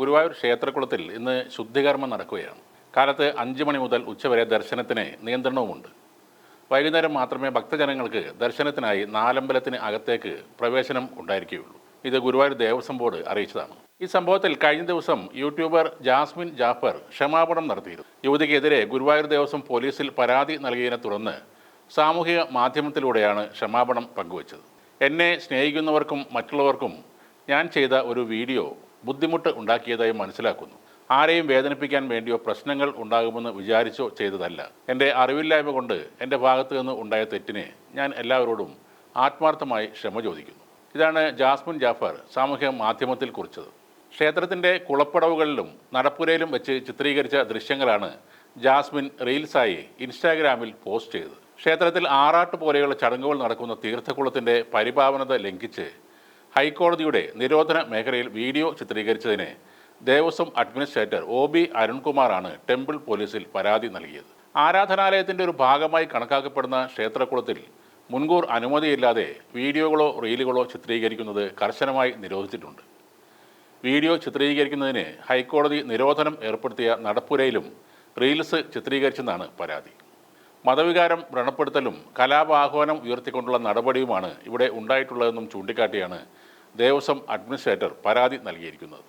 ഗുരുവായൂർ ക്ഷേത്രക്കുളത്തിൽ ഇന്ന് ശുദ്ധികർമ്മം നടക്കുകയാണ്. കാലത്ത് അഞ്ച് മണി മുതൽ ഉച്ചവരെ ദർശനത്തിന് നിയന്ത്രണവുമുണ്ട്. വൈകുന്നേരം മാത്രമേ ഭക്തജനങ്ങൾക്ക് ദർശനത്തിനായി നാലമ്പലത്തിന് അകത്തേക്ക് പ്രവേശനം ഉണ്ടായിരിക്കുകയുള്ളൂ. ഇത് ഗുരുവായൂർ ദേവസ്വം ബോർഡ് അറിയിച്ചതാണ്. ഈ സംഭവത്തിൽ കഴിഞ്ഞ ദിവസം യൂട്യൂബർ ജാസ്മിൻ ജാഫർ ക്ഷമാപണം നടത്തിയിരുന്നു. യുവതിക്കെതിരെ ഗുരുവായൂർ ദേവസ്വം പോലീസിൽ പരാതി നൽകിയതിനെ തുടർന്ന് സാമൂഹിക മാധ്യമത്തിലൂടെയാണ് ക്ഷമാപണം പങ്കുവച്ചത്. എന്നെ സ്നേഹിക്കുന്നവർക്കും മറ്റുള്ളവർക്കും ഞാൻ ചെയ്ത ഒരു വീഡിയോ ബുദ്ധിമുട്ട് ഉണ്ടാക്കിയതായി മനസ്സിലാക്കുന്നു. ആരെയും വേദനിപ്പിക്കാൻ വേണ്ടിയോ പ്രശ്നങ്ങൾ ഉണ്ടാകുമെന്ന് വിചാരിച്ചോ ചെയ്തതല്ല. എന്റെ അറിവില്ലായ്മ കൊണ്ട് എന്റെ ഭാഗത്തു നിന്ന് ഉണ്ടായ തെറ്റിനെ ഞാൻ എല്ലാവരോടും ആത്മാർത്ഥമായി ക്ഷമ ചോദിക്കുന്നു. ഇതാണ് ജാസ്മിൻ ജാഫർ സാമൂഹ്യ മാധ്യമത്തിൽ കുറിച്ചത്. ക്ഷേത്രത്തിന്റെ കുളപ്പടവുകളിലും നടപ്പുരയിലും വെച്ച് ചിത്രീകരിച്ച ദൃശ്യങ്ങളാണ് ജാസ്മിൻ റീൽസായി ഇൻസ്റ്റാഗ്രാമിൽ പോസ്റ്റ് ചെയ്തത്. ക്ഷേത്രത്തിൽ ആറാട്ട് പോലെയുള്ള ചടങ്ങുകൾ നടക്കുന്ന തീർത്ഥക്കുളത്തിന്റെ പരിപാവനത ലംഘിച്ച് ഹൈക്കോടതിയുടെ നിരോധന മേഖലയിൽ വീഡിയോ ചിത്രീകരിച്ചതിന് ദേവസ്വം അഡ്മിനിസ്ട്രേറ്റർ ഒ ബി അരുൺകുമാറാണ് ടെമ്പിൾ പോലീസിൽ പരാതി നൽകിയത്. ആരാധനാലയത്തിന്റെ ഒരു ഭാഗമായി കണക്കാക്കപ്പെടുന്ന ക്ഷേത്രക്കുളത്തിൽ മുൻകൂർ അനുമതിയില്ലാതെ വീഡിയോകളോ റീലുകളോ ചിത്രീകരിക്കുന്നത് കർശനമായി നിരോധിച്ചിട്ടുണ്ട്. വീഡിയോ ചിത്രീകരിക്കുന്നതിന് ഹൈക്കോടതി നിരോധനം ഏർപ്പെടുത്തിയ നടപ്പുരയിലും റീൽസ് ചിത്രീകരിച്ചെന്നാണ് പരാതി. മതവികാരം വ്രണപ്പെടുത്തലും കലാപാഹ്വാനം ഉയർത്തിക്കൊണ്ടുള്ള നടപടിയുമാണ് ഇവിടെ ഉണ്ടായിട്ടുള്ളതെന്നും ചൂണ്ടിക്കാട്ടിയാണ് ദേവസ്വം അഡ്മിനിസ്ട്രേറ്റർ പരാതി നൽകിയിരിക്കുന്നത്.